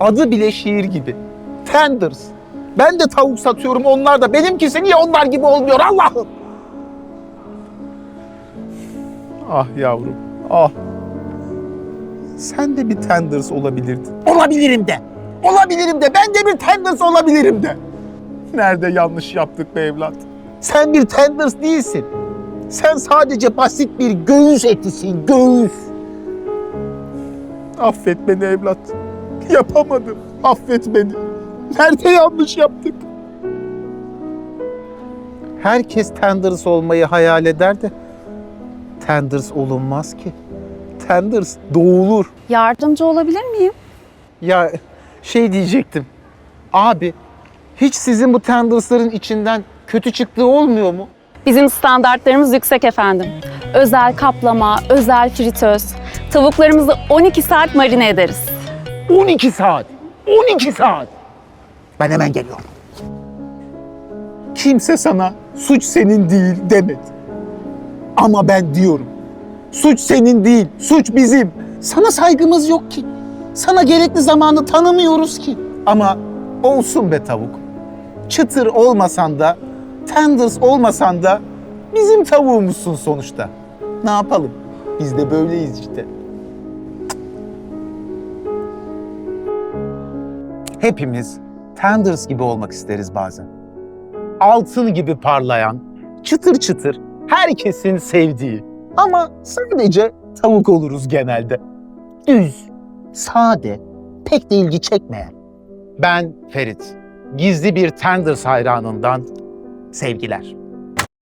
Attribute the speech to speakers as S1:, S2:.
S1: Adı bile şiir gibi. Tenders. Ben de tavuk satıyorum onlar da. Benimkisi niye onlar gibi olmuyor Allah'ım? Ah yavrum, ah. Sen de bir Tenders olabilirdin. Olabilirim de. Olabilirim de. Ben de bir Tenders olabilirim de. Nerede yanlış yaptık be evlat? Sen bir Tenders değilsin. Sen sadece basit bir göğüs etisin, göğüs. Affet beni evlat. Yapamadım. Affet beni. Nerede yanlış yaptık? Herkes Tenders olmayı hayal eder de Tenders olunmaz ki. Tenders doğulur.
S2: Yardımcı olabilir miyim?
S1: Ya şey diyecektim. Abi hiç sizin bu Tenders'ların içinden kötü çıktığı olmuyor mu?
S2: Bizim standartlarımız yüksek efendim. Özel kaplama, özel fritöz. Tavuklarımızı 12 saat marine ederiz.
S1: 12 saat. 12 saat. Ben hemen geliyorum. Kimse sana suç senin değil demedi. Ama ben diyorum. Suç senin değil, suç bizim. Sana saygımız yok ki. Sana gerekli zamanı tanımıyoruz ki. Ama olsun be tavuk. Çıtır olmasan da, tenders olmasan da bizim tavuğumuzsun sonuçta. Ne yapalım? Biz de böyleyiz işte. Hepimiz Tenders gibi olmak isteriz bazen. Altın gibi parlayan, çıtır çıtır, herkesin sevdiği. Ama sadece tavuk oluruz genelde. Düz, sade, pek de ilgi çekmeyen. Ben Ferit. Gizli bir Tenders hayranından sevgiler.